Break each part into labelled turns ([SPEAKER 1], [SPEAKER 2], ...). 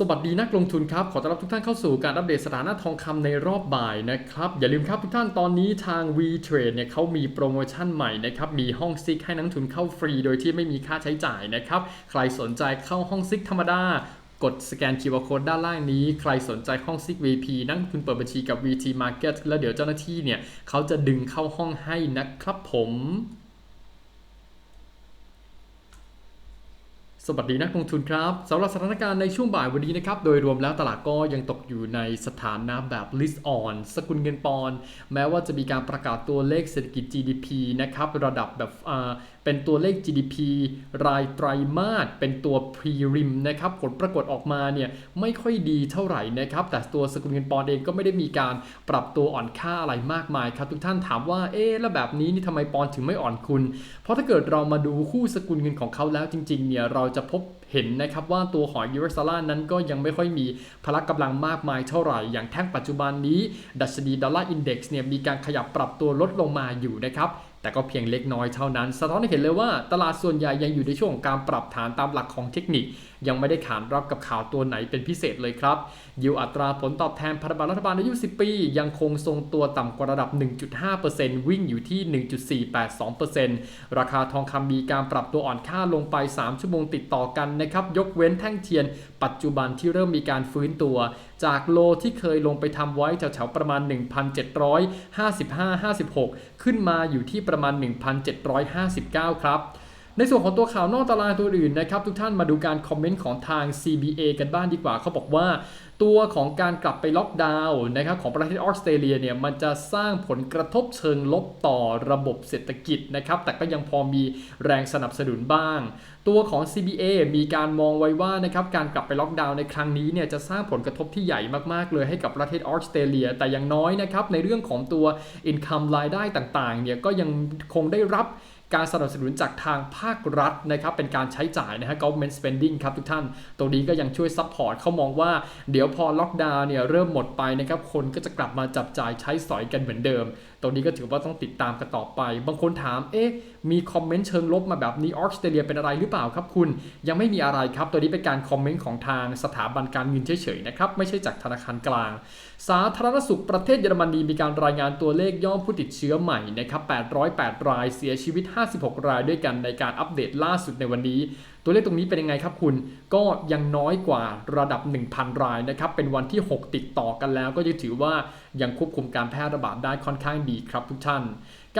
[SPEAKER 1] สวัสดีนักลงทุนครับ ขอต้อนรับทุกท่านเข้าสู่การอัปเดตสถานะทองคำในรอบบ่ายนะครับ อย่าลืมครับทุกท่านตอนนี้ทาง WeTrade เนี่ยเขามีโปรโมชั่นใหม่นะครับ มีห้องซิกให้นักลงทุนเข้าฟรี โดยที่ไม่มีค่าใช้จ่ายนะครับ ใครสนใจเข้าห้องซิกธรรมดากดสแกน QR Code ด้านล่างนี้ ใครสนใจห้องซิก VP นักลงทุนเปิดบัญชีกับ VT Market แล้วเดี๋ยวเจ้าหน้าที่เนี่ยเขาจะดึงเข้าห้องให้นะครับผม สวัสดีนักลงทุนครับสำหรับสถานการณ์ในช่วงบ่ายวันนี้นะครับ โดยรวมแล้วตลาดก็ยังตกอยู่ในสถานะแบบ list on สกุลเงินปอนด์แม้ว่าจะมีการประกาศตัวเลขเศรษฐกิจ GDP นะครับ ระดับแบบ เป็นตัวเลข GDP รายไตรมาสเป็นตัว prelim นะครับผลปรากฏออกมาเนี่ยไม่ค่อยดีเท่าไหร่นะครับ แต่ตัวสกุลเงินปอนด์เองก็ไม่ได้มีการปรับตัวอ่อนค่าอะไรมากมายครับ ทุกท่านถามว่าเอ๊แล้วแบบนี้นี่ทำไมปอนด์ถึงไม่อ่อนคุณ เพราะถ้าเกิดเรามาดูคู่สกุลเงินของเขาแล้วจริงๆเนี่ยเราจะพบเห็นนะครับว่าตัวของยูเอสดอลานั้นก็ยังไม่ค่อยมีพละกำลังมากมายเท่าไหร่ อย่างแท่งปัจจุบันนี้ ดัชนีดอลลาร์อินเด็กซ์เนี่ยมีการขยับปรับตัวลดลงมาอยู่นะครับ แต่ก็เพียงเล็กน้อยเท่านั้น สะท้อนให้เห็นเลยว่าตลาดส่วนใหญ่ยังอยู่ในช่วงของการปรับฐานตามหลักของเทคนิคยังไม่ได้ขานรับกับข่าวตัวไหนเป็นพิเศษเลยครับ ยิวอัตราผลตอบแทนพันธบัตรรัฐบาลอายุ 10 ปี ยังคงทรงตัวต่ำกว่าระดับ 1.5%วิ่งอยู่ที่ 1.482%ราคาทองคำมีการปรับตัวอ่อนค่าลงไป 3 ชั่วโมงติดต่อกันนะครับ ยกเว้นแท่งเทียน ปัจจุบันที่เริ่มมีการฟื้นตัว จากโลที่เคยลงไปทำไว้แถวๆประมาณ 1,755-56 ขึ้นมาอยู่ที่ประมาณ 1,759 ครับ ในส่วนของตัวข่าวนอกตารางตัวอื่นนะครับทุกท่านมาดูการคอมเมนต์ของทาง CBA กันบ้างดีกว่าเขาบอกว่า ตัวของการกลับไปล็อกดาวน์นะครับของประเทศออสเตรเลียเนี่ยมันจะสร้างผลกระทบเชิงลบต่อระบบเศรษฐกิจนะครับแต่ก็ยังพอมีแรงสนับสนุนบ้าง ตัวของ CBA มีการมองไว้ว่านะครับการกลับไปล็อกดาวน์ในครั้งนี้เนี่ยจะสร้างผลกระทบที่ใหญ่มากๆ เลยให้กับประเทศออสเตรเลีย แต่อย่างน้อยนะครับในเรื่องของตัว income รายได้ต่างๆเนี่ยก็ยังคงได้รับ การสนับสนุนจากทางภาครัฐนะครับเป็นการใช้จ่ายนะฮะ government spending ครับทุกท่าน ตรงนี้ก็ยังช่วยซัพพอร์ตเขามองว่าเดี๋ยวพอล็อกดาวน์เนี่ยเริ่มหมดไปนะครับคนก็จะกลับมาจับจ่ายใช้สอยกันเหมือนเดิม ตรงนี้ก็ถือว่าต้องติดตามกันต่อไป บางคนถามเอ๊ะมีคอมเมนต์เชิงลบมาแบบนี้ออสเตรเลียเป็นอะไรหรือเปล่าครับคุณยังไม่มีอะไรครับ ตัวนี้เป็นการคอมเมนต์ของทางสถาบันการเงินเฉยๆนะครับไม่ใช่จากธนาคารกลาง สาธารณสุขประเทศเยอรมนีมีการรายงานตัวเลขยอดผู้ติดเชื้อใหม่นะครับ808 รายเสียชีวิต56 รายด้วยกันในการอัปเดตล่าสุดในวันนี้ ตัวเลขตรงนี้เป็นยังไงครับคุณก็ยังน้อยกว่าระดับ 1,000 รายนะครับเป็นวันที่ 6 ติดต่อกันแล้ว ก็จะถือว่ายังควบคุมการแพร่ระบาดได้ค่อนข้างดีครับทุกท่าน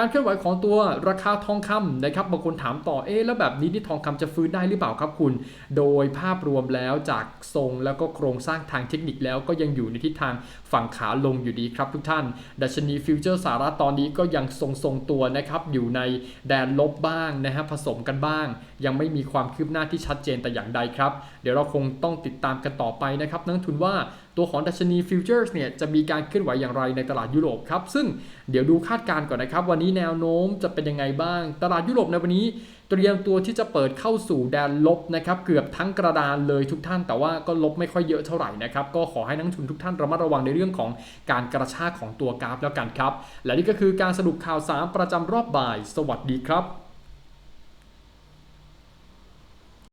[SPEAKER 1] การเคลื่อนไหวของตัวราคาทองคำนะครับบางคนถามต่อเอ๊ะแล้วแบบนี้นี่ทองคำจะฟื้นได้หรือเปล่าครับคุณ โดยภาพรวมแล้วจากทรงแล้วก็โครงสร้างทางเทคนิคแล้วก็ยังอยู่ในทิศทางฝั่งขาลงอยู่ดีครับทุกท่าน ดัชนีฟิวเจอร์สหรัฐตอนนี้ก็ยังทรงทรงตัวนะครับอยู่ในแดนลบบ้างนะฮะผสมกันบ้าง ยังไม่มีความคืบหน้าที่ชัดเจนแต่อย่างใดครับ เดี๋ยวเราคงต้องติดตามกันต่อไปนะครับนักทุนว่า ตัวของดัชนีฟิวเจอร์สเนี่ยจะมีการเคลื่อนไหวอย่างไรในตลาดยุโรปครับ ซึ่งเดี๋ยวดูคาดการณ์ก่อนนะครับ วันนี้แนวโน้มจะเป็นยังไงบ้าง ตลาดยุโรปในวันนี้เตรียมตัวที่จะเปิดเข้าสู่แดนลบนะครับเกือบทั้งกระดานเลยทุกท่าน แต่ว่าก็ลบไม่ค่อยเยอะเท่าไหร่นะครับก็ขอให้นักทุนทุกท่านระมัดระวังในเรื่องของการกระชากของตัวกราฟแล้วกันครับ และนี่ก็คือการสรุปข่าวสารประจำรอบบ่าย สวัสดีครับ